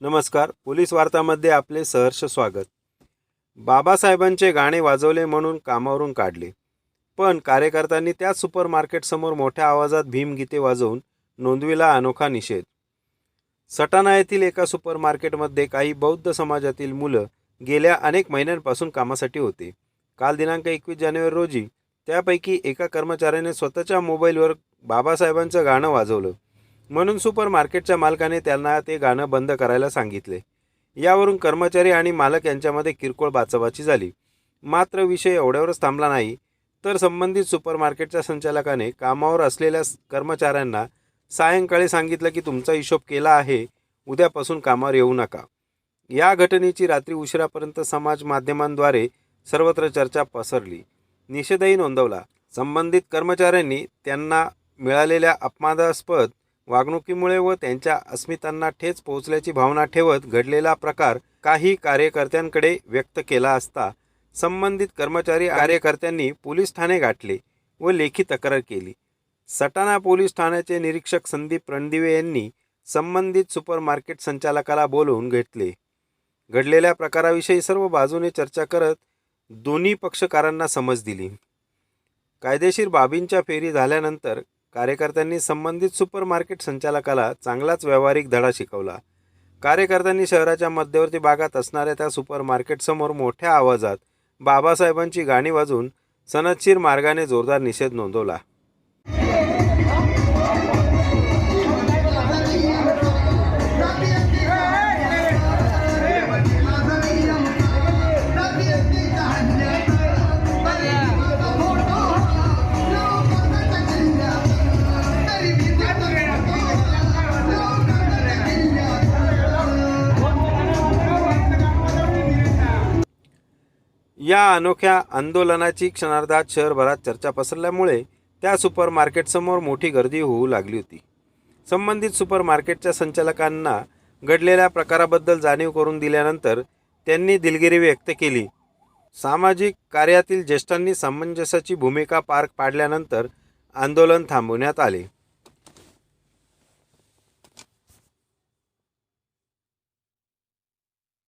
नमस्कार. पोलीस वार्तामध्ये आपले सहर्ष स्वागत. बाबासाहेबांचे गाणे वाजवले म्हणून कामावरून काढले. पण कार्यकर्त्यांनी त्याच सुपर मार्केटसमोर मोठ्या आवाजात भीमगीते वाजवून नोंदविला अनोखा निषेध. सटाणा येथील एका सुपर मार्केटमध्ये काही बौद्ध समाजातील मुलं गेल्या अनेक महिन्यांपासून कामासाठी होते. काल दिनांक एकवीस जानेवारी रोजी त्यापैकी एका कर्मचाऱ्याने स्वतःच्या मोबाईलवर बाबासाहेबांचं गाणं वाजवलं. म्हणून सुपर मार्केटच्या मालकाने त्यांना ते गाणं बंद करायला सांगितले. यावरून कर्मचारी आणि मालक यांच्यामध्ये किरकोळ बाचाबाची झाली. मात्र विषय एवढ्यावरच थांबला नाही तर संबंधित सुपर मार्केटच्या संचालकाने कामावर असलेल्या कर्मचाऱ्यांना सायंकाळी सांगितलं की तुमचा हिशोब केला आहे उद्यापासून कामावर येऊ नका. या घटनेची रात्री उशिरापर्यंत समाज माध्यमांद्वारे सर्वत्र चर्चा पसरली. निषेधही नोंदवला. संबंधित कर्मचाऱ्यांनी त्यांना मिळालेल्या अपमानास्पद वागणुकीमुळे व त्यांच्या अस्मितांना ठेच पोहोचल्याची भावना ठेवत घडलेला प्रकार काही कार्यकर्त्यांकडे व्यक्त केला असता संबंधित कर्मचारी कार्यकर्त्यांनी पोलीस ठाणे गाठले व लेखी तक्रार केली. सटाणा पोलीस ठाण्याचे निरीक्षक संदीप रणदिवे यांनी संबंधित सुपरमार्केट संचालकाला बोलवून घेतले. घडलेल्या प्रकाराविषयी सर्व बाजूने चर्चा करत दोन्ही पक्षकारांना समज दिली. कायदेशीर बाबींच्या फेरी झाल्यानंतर कार्यकर्त्यांनी संबंधित सुपर मार्केट संचालकाला चांगलाच व्यावहारिक धडा शिकवला. कार्यकर्त्यांनी शहराच्या मध्यवर्ती भागात असणाऱ्या त्या सुपर मार्केटसमोर मोठ्या आवाजात बाबासाहेबांची गाणी वाजून सनदशीर मार्गाने जोरदार निषेध नोंदवला. या अनोख्या आंदोलनाची क्षणार्धात शहरभरात चर्चा पसरल्यामुळे त्या सुपर मार्केटसमोर मोठी गर्दी होऊ लागली होती. संबंधित सुपर मार्केटच्या संचालकांना घडलेल्या प्रकाराबद्दल जाणीव करून दिल्यानंतर त्यांनी दिलगिरी व्यक्त केली. सामाजिक कार्यातील ज्येष्ठांनी सामंजस्याची भूमिका पार पाडल्यानंतर आंदोलन थांबवण्यात आले.